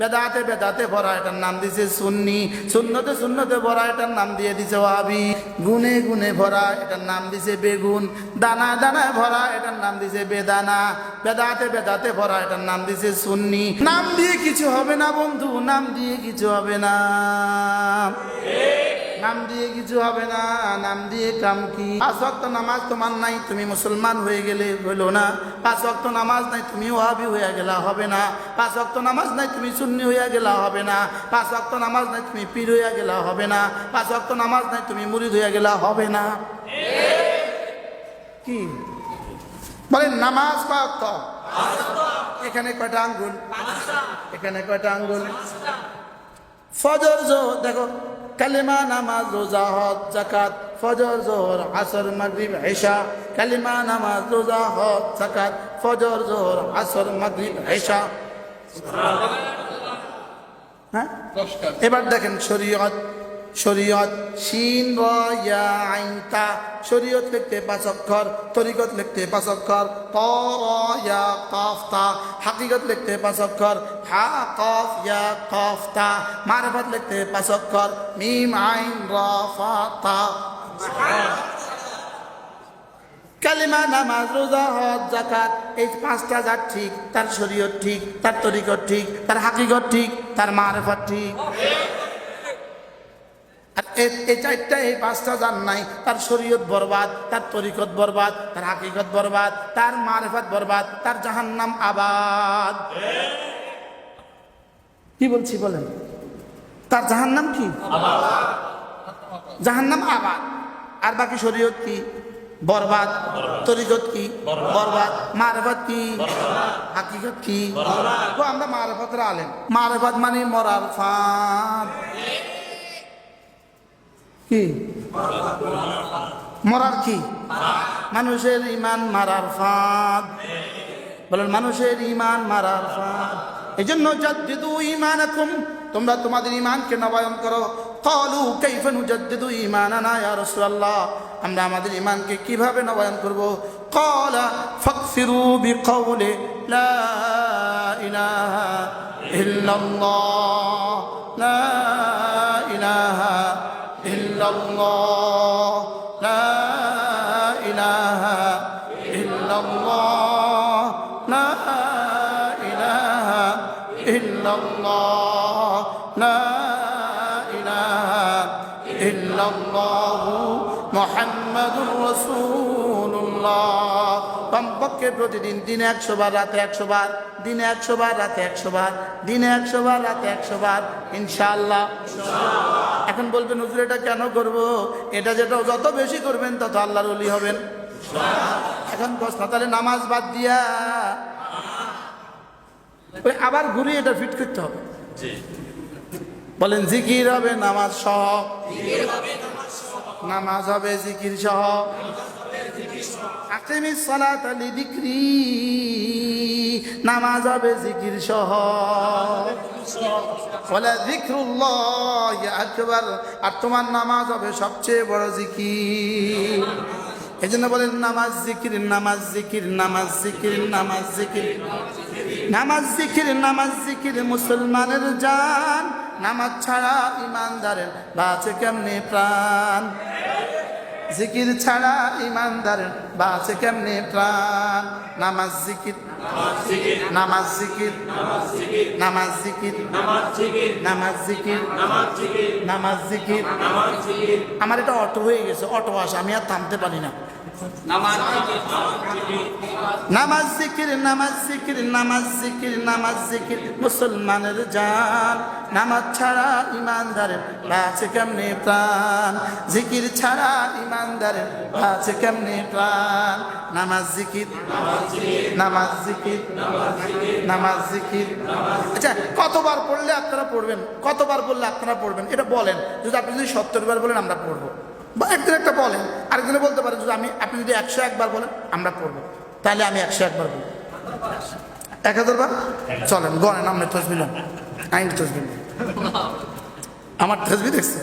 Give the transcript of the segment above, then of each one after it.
বেদাতে বেদাতে ভরা এটার নাম দিছে সুন্নি। সুন্নতে সুন্নতে ভরা এটার নাম দিয়ে দিছে ওয়াবি গুনে গুনে ভরা এটার নাম দিছে বেগুন। দানা দানা ভরা এটার নাম দিছে বেদানা। বেদাতে বেদাতে ভরা এটার নাম দিছে সুন্নি। নাম দিয়ে কিছু হবে না বন্ধু, নাম দিয়ে কিছু হবে না। নাম দিয়ে কিছু হবে না, নাম দিয়ে কাম কি? পাঁচ ওয়াক্ত নামাজ তোমার নাই, তুমি মুসলমান হয়ে গেলে হইল না। পাঁচ ওয়াক্ত নামাজ নাই, তুমি ওহাবি হয়ে গেলা হবে না। পাঁচ ওয়াক্ত নামাজ নাই, তুমি সুন্নি হইয়া গেলা হবে না। পাঁচ ওয়াক্ত নামাজ নাই, তুমি পীর হইয়া গেলা হবে না। পাঁচ ওয়াক্ত নামাজ নাই, তুমি মুরিদ হইয়া গেলা হবে না। কি? বলেন, নামাজ পাক্ত এখানে কয়টা আঙ্গুল? এখানে কয়টা আঙ্গুল? ফজর দেখো। কালিমা নামাজ, রোজা, হজ জাকাত ফজর, জোহর, আসর, মাগরিব, ঈশা। কালিমা নামাজ, রোজা, হজ জাকাত ফজর, জোহর, আসর, মাগরিব, ঈশা। হ্যাঁ? এবার দেখেন শরীয়ত। শরীয়ত শিন, র, ইয়া, আইন শরীয়ত লিখতে পাঁচ অক্ষর, তরিকত লিখতে পাঁচ অক্ষর, ত, র, ইয়া, কফ, তা। হাকিকত লিখতে পাঁচ অক্ষর হা, কফ, ইয়া, কফ, তা। মারফত লিখতে পাঁচ অক্ষর। মিম, আইন, র তা। কালিমা, নামাজ, রোজা, হজ জাকাত এই পাঁচটা যার ঠিক, তার শরীয়ত ঠিক, তার তরিকত ঠিক, তার হাকিকত ঠিক, তার মারেফত ঠিক। আর এই চারটা, এই পাঁচটা যার নাই, তার শরীয়ত বরবাদ, তার তরিকত বরবাদ, তার হাকিকত বরবাদ, তার মারেফত বরবাদ, তার জাহান্নাম আবাদ। কি বলছি বলেন? তার জাহান নাম কি? জাহান নাম আবাদ। আর বাকি শরীয়ত কি? বরবাদ। তরিকত কি? বরবাদ। মারেফত কি? হাকিকত কি? তো আমরা মারেফতের আলেম। মারেফত মানে মরার ফাঁদ। কি? মরার কি? মানুষের ইমান মারার ফাঁদ। বলেন মানুষের ইমান মারার ফাঁদ। এই জন্য জাদ্দিদু ইমানাকুম তোমরা তোমাদের ইমানকে নবায়ন করো কলু কাইফা নুজাদ্দিদু ইমানানা ইয়া রাসূলুল্লাহ আমরা আমাদের ইমানকে কিভাবে নবায়ন করব ক্বালা ফাকসিরু বিকাউলি লা ইলাহা ইল্লাল্লাহ লা ইলাহা ইল্লাল্লাহ লা ইলাহা ইল্লাল্লাহ ইল্লাল্লাহ লা ইলাহা ইল্লাল্লাহ মুহাম্মাদুর রাসূলুল্লাহ। কমপক্ষে প্রতিদিন দিনে একশো বার রাতে একশো বার দিনে একশো বার রাতে একশো বার দিনে একশো বার রাতে একশো বার ইনশাআল্লাহ। এখন বলবেন হুজুর এটা কেন করব? এটা যেটা যত বেশি করবেন তত আল্লাহর অলি হবেন। এখন প্রশ্ন তাহলে নামাজ বাদ দিয়া ওই আবার ঘুরিয়ে এটা ফিট করতে হবে। বলেন জিকির হবে নামাজ সহ। নামাজ হবে জিকির সহ। আকিমি সালাত আলি দিক্রি। নামাজ হবে জিকির সহ। বলে জিক্রুল্লাহ আকবার। আর তোমার নামাজ হবে সবচেয়ে বড় জিকির। এই জন্য বলেন, নামাজ জিকির নামাজ জিকির নামাজ জিকির নামাজ জিকির। নামাজ জিকির নামাজ জিকির, মুসলমানের জান। নামাজ ছাড়া ইমানদারের বাঁচে কেমনে প্রাণ? জিকির ছাড়া ইমানদারের বাঁচে কেমনে প্রাণ নামাজ জিকির নামাজ জিকির নামাজ জিকির নামাজ জিকির নামাজ জিকির আমার এটা অটো হয়ে গেছে অটো আসে আমি আর থামতে পারি না নামাজ জিকির নামাজ জিকির নামাজ জিকির নামাজ জিকির মুসলমানের জান নামাজ ছাড়া ইমানদারের আছে কেমনে প্রাণ জিকির ছাড়া ইমানদারের আছে কেমনে প্রাণ নামাজ জিকির নামাজ জিকির নামাজ জিকির। আচ্ছা কতবার পড়লে আপনারা পড়বেন? কতবার বললে আপনারা পড়বেন? এটা বলেন। যদি আপনি যদি সত্তর বার বলেন, আমরা পড়ব। বা একদিন একটা বলেন আরেকদিনে বলতে পারেন যদি আমি আপনি যদি একশো একবার বলেন, আমরা পড়ব। তাহলে আমি একশো একবার বলব। এক হাজার বার? চলেন গণেন আপনি তসবিলেন আইন তসবিল আমার তসবি দেখছে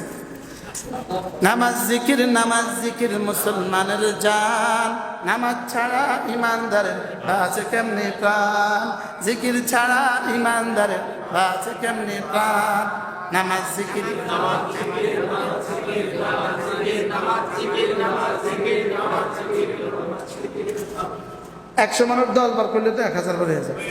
নামাজ জিকির নামাজ জিকির, মুসলমানের জান। নামাজ ছাড়া ইমানদারের আছে কেমনি প্রাণ? জিকির ছাড়া ইমানদারের আছে কেমনি প্রাণ? নামাজ জিকির একশো মানুষ দশ বার করলে তো এক হাজার বার হয়ে যাবে